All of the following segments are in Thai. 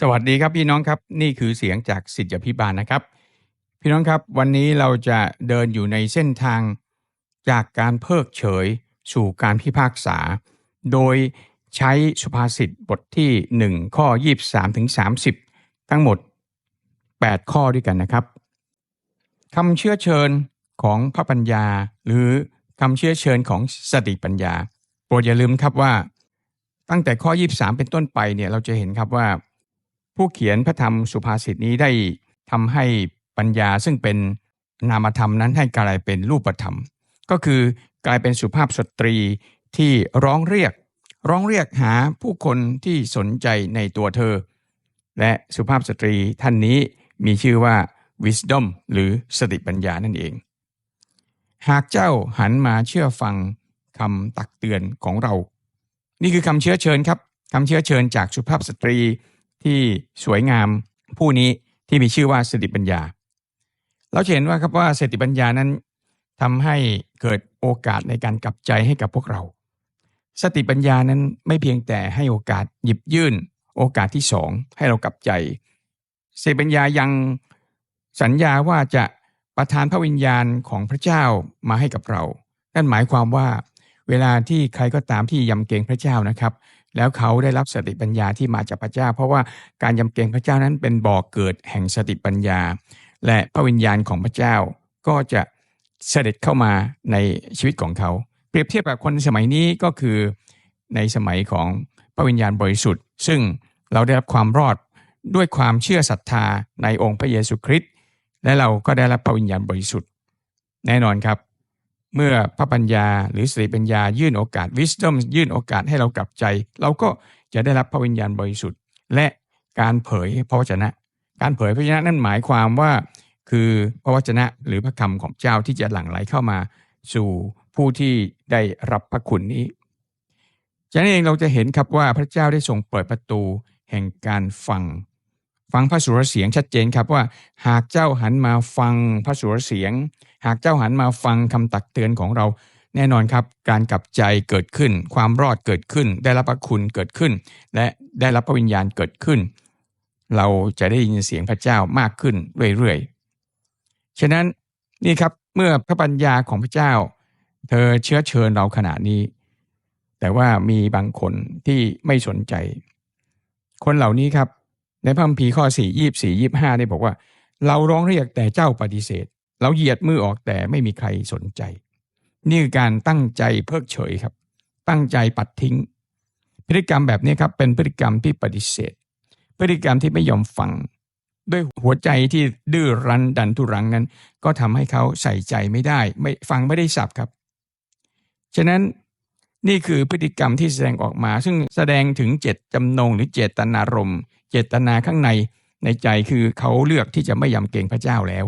สวัสดีครับพี่น้องครับนี่คือเสียงจากสิทธิพิบาลนะครับ พี่น้องครับวันนี้เราจะเดินอยู่ในเส้นทางจากการเพิกเฉยสู่การพิพากษา โดยใช้สุภาษิตบทที่ 1 ข้อ 23ถึง30 ทั้งหมด 8 ข้อด้วยกันนะครับคำเชื้อเชิญของพระปัญญา หรือคำเชื้อเชิญของสติปัญญา โปรดอย่าลืมครับว่า ตั้งแต่ข้อ 23 เป็นต้นไปเนี่ยเราจะเห็นครับว่า ผู้เขียนพระธรรมสุภาษิตนี้ได้ทำให้ปัญญาซึ่งเป็นนามธรรมนั้นให้กลายเป็นรูปธรรม ก็คือกลายเป็นสุภาพสตรีที่ร้องเรียก ร้องเรียกหาผู้คนที่สนใจในตัวเธอ และสุภาพสตรีท่านนี้มีชื่อว่า wisdom หรือสติปัญญานั่นเอง หากเจ้าหันมาเชื่อฟังคำตักเตือนของเรา นี่คือคำเชื้อเชิญครับคำเชื้อเชิญจากสุภาพสตรี ที่สวยงามผู้นี้ที่มีชื่อว่าสติปัญญา เราเห็นว่าครับว่าสติปัญญานั้นทำให้เกิดโอกาสในการกลับใจให้กับพวกเรา สติปัญญานั้นไม่เพียงแต่ให้โอกาสหยิบยื่น โอกาสที่สองให้เรากลับใจสติปัญญายังสัญญาว่าจะประทานพระวิญญาณของพระเจ้ามาให้กับเรา นั่นหมายความว่า เวลาที่ใครก็ตามที่ยำเกรงพระเจ้านะครับ แล้วเขาได้รับสติปัญญาที่มาจากพระเจ้า เพราะว่าการยำเกรงพระเจ้านั้นเป็นบ่อกเกิดแห่งสติปัญญา และพระวิญญาณของพระเจ้าก็จะเสด็จเข้ามาในชีวิตของเขา เปรียบเทียบกับคนสมัยนี้ก็คือในสมัยของพระวิญญาณบริสุทธิ์ ซึ่งเราได้รับความรอดด้วยความเชื่อศรัทธาในองค์พระเยซูคริสต์และเราก็ได้รับพระวิญญาณบริสุทธิ์ แน่นอนครับ เมื่อพระปัญญาหรือสติปัญญายื่นโอกาส wisdom ยื่นโอกาสให้เรากลับใจ เราก็จะได้รับพระวิญญาณบริสุทธิ์ และการเผยพระวจนะ การเผยพระวจนะนั่นหมายความว่า คือพระวจนะหรือพระคำของเจ้าที่จะหลั่งไหลเข้ามา สู่ผู้ที่ได้รับพระคุณนี้ฉะนั้นเองเราจะเห็นครับว่าพระเจ้าได้ทรงเปิดประตูแห่งการฟัง ฟังพระสุรเสียงชัดเจนครับว่า หากเจ้าหันมาฟังพระสุรเสียง หากเจ้าหันมาฟังคำตักเตือนของเรา แน่นอนครับ การกลับใจเกิดขึ้น ความรอดเกิดขึ้น ได้รับพระคุณเกิดขึ้น และได้รับพระวิญญาณเกิดขึ้น เราจะได้ยินเสียงพระเจ้ามากขึ้นเรื่อยๆฉะนั้นนี่ครับเมื่อพระปัญญาของพระเจ้า เธอเชื้อเชิญเราขณะนี้ แต่ว่ามีบางคนที่ไม่สนใจ คนเหล่านี้ครับ ในพระคัมภีร์ข้อ4 24 25ได้บอกว่า เราร้องเรียกแต่เจ้าปฏิเสธ เราเหยียดมือออกแต่ไม่มีใครสนใจ นี่คือการตั้งใจเพิกเฉยครับ ตั้งใจปัดทิ้ง พฤติกรรมแบบนี้ครับเป็นพฤติกรรมที่ปฏิเสธ พฤติกรรมที่ไม่ยอมฟัง ด้วยหัวใจที่ดื้อรั้นดันทุรังนั้น ก็ทำให้เขาใส่ใจไม่ได้ ไม่ฟังไม่ได้สับครับ ฉะนั้นนี่คือพฤติกรรมที่แสดงออกมา ซึ่งแสดงถึงเจตจำนงหรือเจตนารมณ์ เจตนาข้างในในใจคือเขาเลือกที่จะไม่ยำเกรงพระเจ้าแล้ว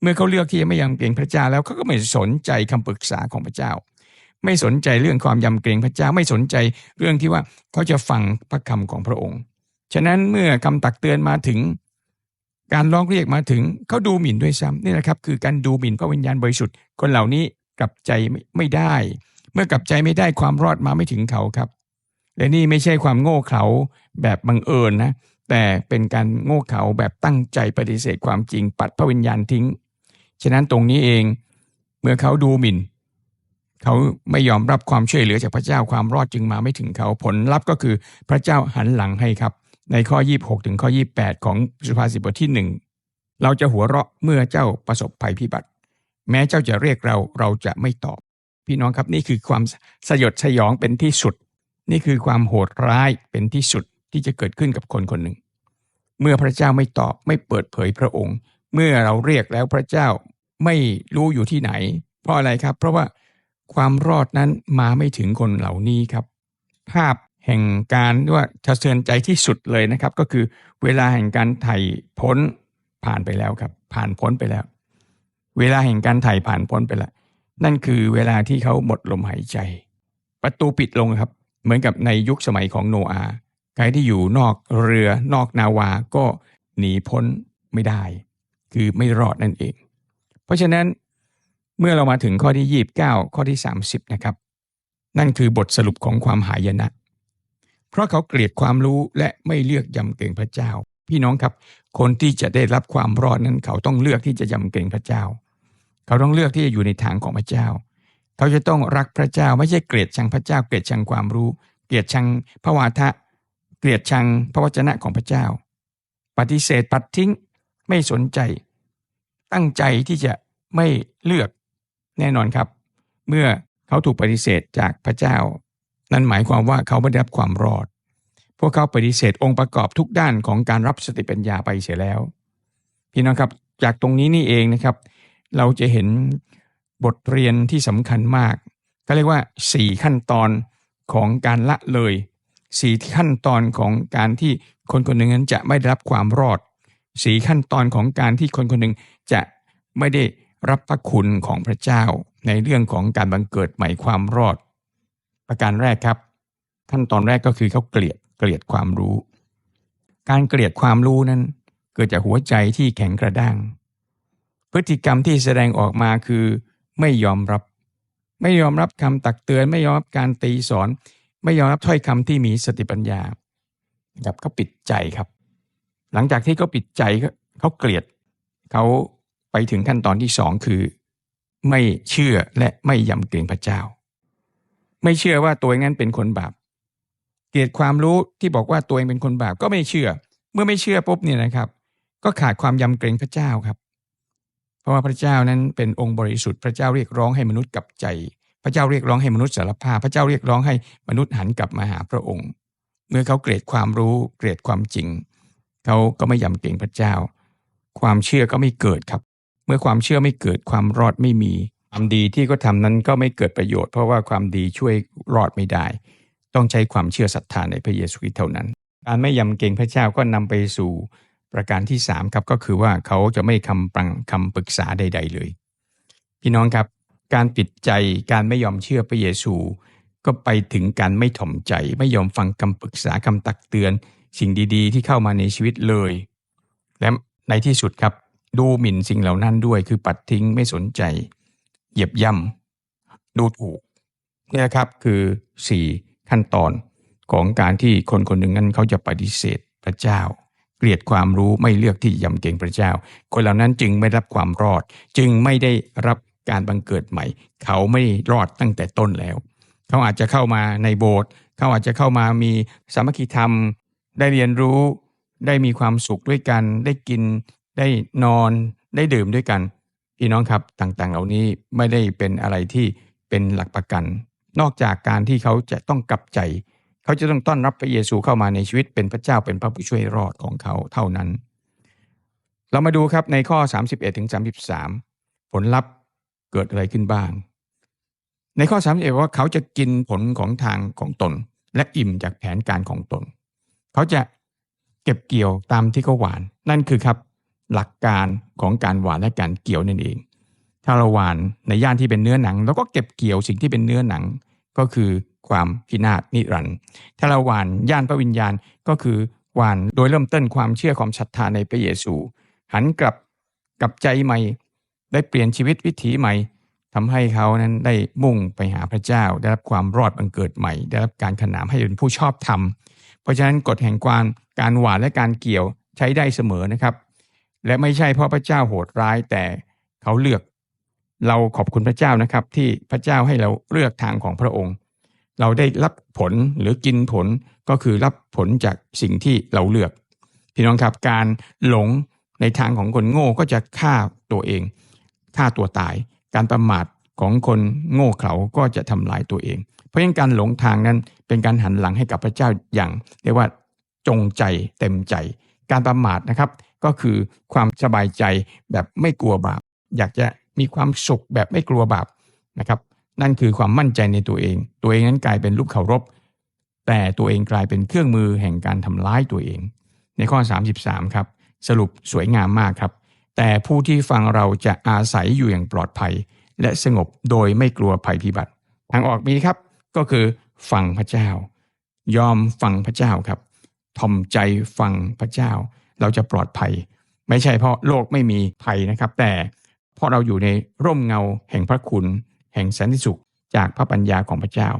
เมื่อเขาเลือกที่จะไม่ยำเกรงพระเจ้าแล้วเขาก็ไม่สนใจคำปรึกษาของพระเจ้า ไม่สนใจเรื่องความยำเกรงพระเจ้าไม่สนใจเรื่องที่ว่าเขาจะฟังพระคำของพระองค์ ฉะนั้นเมื่อคำตักเตือนมาถึง การร้องเรียกมาถึงเขาดูหมิ่นด้วยซ้ำนี่แหละครับ คือการดูหมิ่นพระวิญญาณบริสุทธิ์คนเหล่านี้กลับใจไม่ได้ เมื่อกลับใจไม่ได้ความรอดมาไม่ถึงเขาครับ และนี่ไม่ใช่ความโง่เขลาแบบบังเอิญนะ แต่เป็นการโง่เขลาแบบตั้งใจปฏิเสธความจริงปัดพระวิญญาณทิ้ง ฉะนั้นตรงนี้เองเมื่อเขาดูหมิ่น เขาไม่ยอมรับความช่วยเหลือจากพระเจ้าความรอดจึงมาไม่ถึงเขาผลลัพธ์ก็คือพระเจ้าหันหลังให้ครับ ในข้อ 26 ถึงข้อ 28 ของสุภาษิตบทที่หนึ่งเราจะหัวเราะเมื่อเจ้าประสบภัยพิบัติ แม้เจ้าจะเรียกเราเราจะไม่ตอบ พี่น้องครับนี่คือความสยดสยองเป็นที่สุด นี่คือความโหดร้ายเป็นที่สุดที่จะเกิดขึ้นกับคนคนหนึ่ง เมื่อพระเจ้าไม่ตอบไม่เปิดเผยพระองค์ เมื่อเราเรียกแล้วพระเจ้าไม่รู้อยู่ที่ไหน เพราะอะไรครับ เพราะว่าความรอดนั้นมาไม่ถึงคนเหล่านี้ครับ ภาพแห่งการว่าสะเทือนใจที่สุดเลยนะครับ ก็คือเวลาแห่งการไถ่พ้นผ่านไปแล้วครับ ผ่านพ้นไปแล้ว เวลาแห่งการไถ่ผ่านพ้นไปแล้วนั่นคือเวลาที่เขาหมดลมหายใจ ประตูปิดลงครับ เหมือนกับในยุคสมัยของโนอาใครที่อยู่นอกเรือนอกนาวาก็หนีพ้นไม่ได้ คือไม่รอดนั่นเอง เพราะฉะนั้นเมื่อเรามาถึงข้อที่ 29 ข้อที่ 30 นะครับ นั่นคือบทสรุปของความหายนะ เพราะเขาเกลียดความรู้และไม่เลือกยำเกรงพระเจ้า พี่น้องครับ คนที่จะได้รับความรอดนั้น เขาต้องเลือกที่จะยำเกรงพระเจ้า เขาต้องเลือกที่จะอยู่ในทางของพระเจ้า เขาจะต้องรักพระเจ้าไม่ใช่เกลียดชังพระเจ้า เกลียดชังความรู้ เกลียดชังพระวาทะ เกลียดชังพระวจนะของพระเจ้า ปฏิเสธปัดทิ้งไม่สนใจ ตั้งใจที่จะไม่เลือกแน่นอนครับ เมื่อเขาถูกปฏิเสธจากพระเจ้า นั่นหมายความว่าเขาไม่ได้รับความรอด พวกเขาปฏิเสธองค์ประกอบทุกด้านของการรับสติปัญญาไปเสียแล้ว พี่น้องครับ จากตรงนี้นี่เองนะครับ เราจะเห็น บทเรียนที่สำคัญมาก ก็เรียกว่า 4 ขั้นตอนของการละเลยสี่ขั้นตอนของการที่คนคนหนึ่งนั้นจะไม่ได้รับความรอดสี่ขั้นตอนของการที่คนคนหนึ่งจะไม่ได้รับพระคุณของพระเจ้า ในเรื่องของการบังเกิดใหม่ความรอด ประการแรกครับ ขั้นตอนแรกก็คือเขาเกลียดเกลียดความรู้ การเกลียดความรู้นั้น เกิดจากหัวใจที่แข็งกระด้างพฤติกรรมที่แสดงออกมาคือ ไม่ยอมรับ ไม่ยอมรับคำตักเตือน ไม่ยอมรับการตีสอน ไม่ยอมรับถ้อยคำที่มีสติปัญญาครับเขาปิดใจครับ หลังจากที่เขาปิดใจเขาเกลียดเขาไปถึงขั้นตอนที่สองคือ ไม่เชื่อและไม่ยำเกรงพระเจ้า ไม่เชื่อว่าตัวเองนั้นเป็นคนบาป เกลียดความรู้ที่บอกว่าตัวเองเป็นคนบาปก็ไม่เชื่อ เมื่อไม่เชื่อปุ๊บเนี่ยนะครับ ก็ขาดความยำเกรงพระเจ้าครับ เพราะว่าพระเจ้านั้นเป็นองค์บริสุทธิ์พระเจ้าเรียกร้องให้มนุษย์กลับใจ พระเจ้าเรียกร้องให้มนุษย์สารภาพ พระเจ้าเรียกร้องให้มนุษย์หันกลับมาหาพระองค์ เมื่อเขาเกลียดความรู้เกลียดความจริง เขาก็ไม่ยำเกรงพระเจ้า ความเชื่อก็ไม่เกิดครับ เมื่อความเชื่อไม่เกิดความรอดไม่มีความดีที่ก็ทำนั้นก็ไม่เกิดประโยชน์เพราะว่าความดีช่วยรอดไม่ได้ ต้องใช้ความเชื่อศรัทธาในพระเยซูคริสต์เท่านั้น การไม่ยำเกรงพระเจ้าก็นำไปสู่ ประการที่3ครับก็คือว่าเขาจะไม่คำปังคำปรึกษาใด ๆ เลย พี่น้องครับ การปิดใจการไม่ยอมเชื่อพระเยซู ก็ไปถึงการไม่ถ่อมใจ ไม่ยอมฟังคำปรึกษาคำตักเตือน สิ่งดีๆ ที่เข้ามาในชีวิตเลย และในที่สุดครับ ดูหมิ่นสิ่งเหล่านั้นด้วย คือปัดทิ้งไม่สนใจ เหยียบย่ำดูถูกนี่นะครับคือสี่ขั้นตอนของการที่คนคนหนึ่งนั้นเขาจะปฏิเสธพระเจ้า เกลียดความรู้ไม่เลือกที่ยำเกรงพระเจ้า คนเหล่านั้นจึงไม่รับความรอด จึงไม่ได้รับการบังเกิดใหม่ เขาไม่รอดตั้งแต่ต้นแล้ว เขาอาจจะเข้ามาในโบสถ์เขาอาจจะเข้ามามีสามัคคีธรรม ได้เรียนรู้ ได้มีความสุขด้วยกัน ได้กิน ได้นอน ได้ดื่มด้วยกันพี่น้องครับต่างๆ เหล่านี้ไม่ได้เป็นอะไรที่เป็นหลักประกัน นอกจากการที่เขาจะต้องกลับใจ เขาจะต้องต้อนรับพระเยซูเข้ามาในชีวิตเป็นพระเจ้าเป็นพระผู้ช่วยรอดของเขาเท่านั้น เรามาดูครับในข้อ 31ถึง33 ผลลัพธ์เกิดอะไรขึ้นบ้าง ในข้อ31ว่าเขาจะกินผลของทางของตน และอิ่มจากแผนการของตน เขาจะเก็บเกี่ยวตามที่เขาหวาน นั่นคือครับหลักการของการหวานและการเกี่ยวนั่นเอง ถ้าเราหวานในย่านที่เป็นเนื้อหนังเราก็เก็บเกี่ยวสิ่งที่เป็นเนื้อหนัง ก็คือความพินาศนิรันดร์ถ้าเราหวานย่านพระวิญญาณก็คือหวานโดยเริ่มต้นความเชื่อความศรัทธาในพระเยซู หันกลับกับใจใหม่ ได้เปลี่ยนชีวิตวิถีใหม่ทำให้เขานั้นได้มุ่งไปหาพระเจ้า ได้รับความรอดบังเกิดใหม่ ได้รับการขนานให้เป็นผู้ชอบธรรม เพราะฉะนั้นกฎแห่งความการหวานและการเกี่ยวใช้ได้เสมอนะครับ และไม่ใช่เพราะพระเจ้าโหดร้ายแต่เขาเลือก เราขอบคุณพระเจ้านะครับที่พระเจ้าให้เราเลือกทางของพระองค์ เราได้รับผลหรือกินผลก็คือรับผลจากสิ่งที่เราเลือก พี่น้องครับการหลงในทางของคนโง่ก็จะฆ่าตัวเองฆ่าตัวตาย การประมาทของคนโง่เขลาก็จะทำลายตัวเอง เพราะฉะนั้นการหลงทางนั้นเป็นการหันหลังให้กับพระเจ้าอย่าง เรียกว่าจงใจเต็มใจ การประมาทนะครับ ก็คือความสบายใจแบบไม่กลัวบาปอยากจะ มีความสุขแบบไม่กลัวบาปนะครับ นั่นคือความมั่นใจในตัวเอง ตัวเองนั้นกลายเป็นลูกเคารพ แต่ตัวเองกลายเป็นเครื่องมือแห่งการทำร้ายตัวเอง ในข้อ 33 ครับ สรุปสวยงามมากครับ แต่ผู้ที่ฟังเราจะอาศัยอยู่อย่างปลอดภัย และสงบโดยไม่กลัวภัยพิบัติ ทางออกมีครับ ก็คือฟังพระเจ้า ยอมฟังพระเจ้าครับทอมใจฟังพระเจ้า เราจะปลอดภัย ไม่ใช่เพราะโลกไม่มีภัยนะครับ แต่ ราะเราอยู่ในร่มเงาแห่งพระคุณ แห่งสันติสุขจากพระปัญญาของพระเจ้า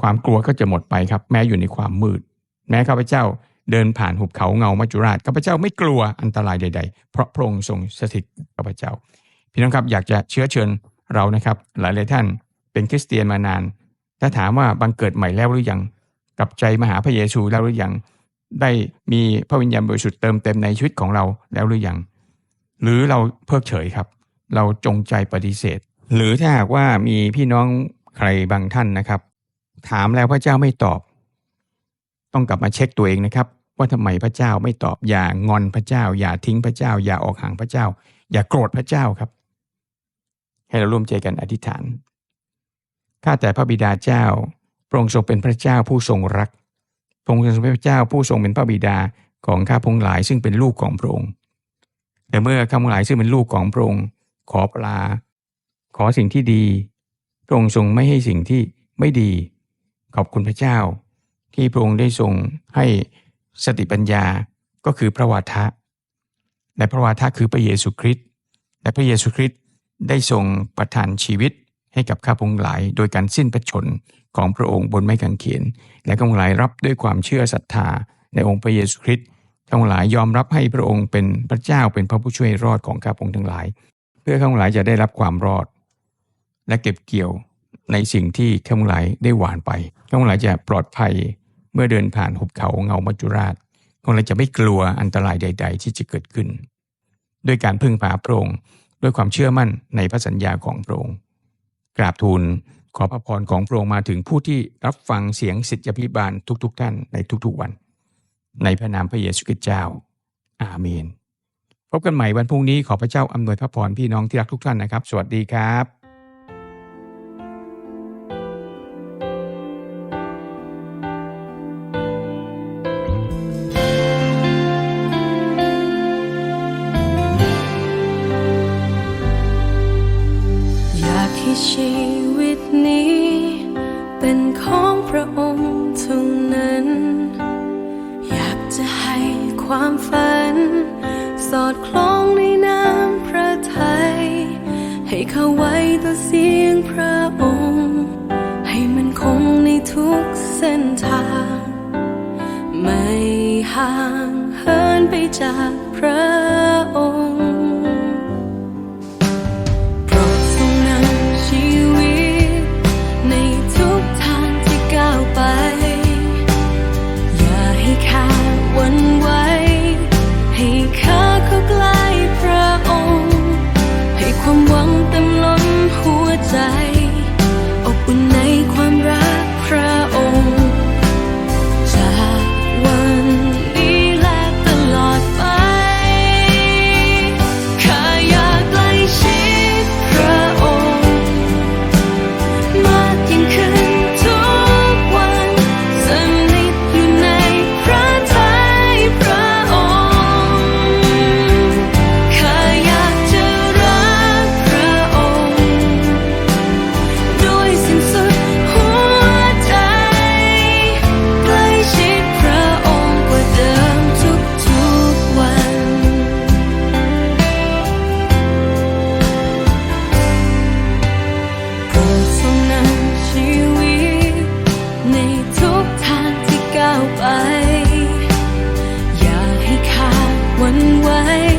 ความกลัวก็จะหมดไปครับ แม้อยู่ในความมืด แม้ข้าพเจ้าเดินผ่านหุบเขาเงามัจจุราชข้าพเจ้าไม่กลัวอันตรายใด ๆ เพราะพระองค์ทรงสถิตข้าพเจ้า พี่น้องครับอยากจะเชื้อเชิญเรานะครับ หลายๆท่านเป็นคริสเตียนมานาน ถ้าถามว่าบังเกิดใหม่แล้วหรือยังกลับใจมาหาพระเยซูแล้วหรือยังได้มีพระวิญญาณบริสุทธิ์เติมเต็มในชีวิตของเราแล้วหรือยังหรือเราเพิกเฉยครับ เราจงใจปฏิเสธ หรือถ้าหากว่ามีพี่น้องใครบางท่านนะครับ ถามแล้วพระเจ้าไม่ตอบ ต้องกลับมาเช็คตัวเองนะครับ ว่าทำไมพระเจ้าไม่ตอบอย่างอนพระเจ้า อย่าทิ้งพระเจ้า อย่าออกห่างพระเจ้า อย่าโกรธพระเจ้าครับ ให้เราร่วมใจกันอธิษฐานข้าแต่พระบิดาเจ้าพระองค์ทรงเป็นพระเจ้าผู้ทรงรักพระองค์ทรงเป็นพระเจ้าผู้ทรงเป็นพระบิดาของข้าพงหลายซึ่งเป็นลูกของพระองค์แต่เมื่อข้าพงหลายซึ่งเป็นลูกของพระองค์ ขอปลา ขอสิ่งที่ดีพระองค์ทรงไม่ให้สิ่งที่ไม่ดี ขอบคุณพระเจ้า ที่พระองค์ได้ทรงให้สติปัญญาก็คือพระวาทะ และพระวาทะคือพระเยซูคริสต์และพระเยซูคริสต์ได้ทรงประทานชีวิตให้กับข้าพงหลาย โดยการสิ้นพระชนของพระองค์บนไม้กางเขนและข้าพงหลายรับด้วยความเชื่อศรัทธาในองค์พระเยซูคริสต์ข้าพงหลายยอมรับให้พระองค์เป็นพระเจ้าเป็นพระผู้ช่วยรอดของข้าพงทั้งหลาย พื่อข้าพงหลายจะได้รับความรอด และเก็บเกี่ยวในสิ่งที่ข้าพงหลายได้หวานไปข้าพงหลายจะปลอดภัยเมื่อเดินผ่านหุบเขาเงามัจจุราชข้าพงหลายจะไม่กลัวอันตรายใด ๆ ที่จะเกิดขึ้น ด้วยการพึ่งพาพระองค์ด้วยความเชื่อมั่นในพระสัญญาของพระองค์กราบทูลขอพระพรของพระองค์มาถึงผู้ที่รับฟังเสียงสิทธิพิบาลทุกๆท่านในทุกๆวัน ในพระนามพระเยซูคริสต์เจ้า อาเมน พบกันใหม่วันพรุ่งนี้ขอพระเจ้าอำนวยพระพรพี่น้องที่รักทุกท่านนะครับ สวัสดีครับ ต่อเสียงพระองค์ ให้มันคงในทุกเส้นทาง ไม่ห่างเหินไปจากพระองค์ bye.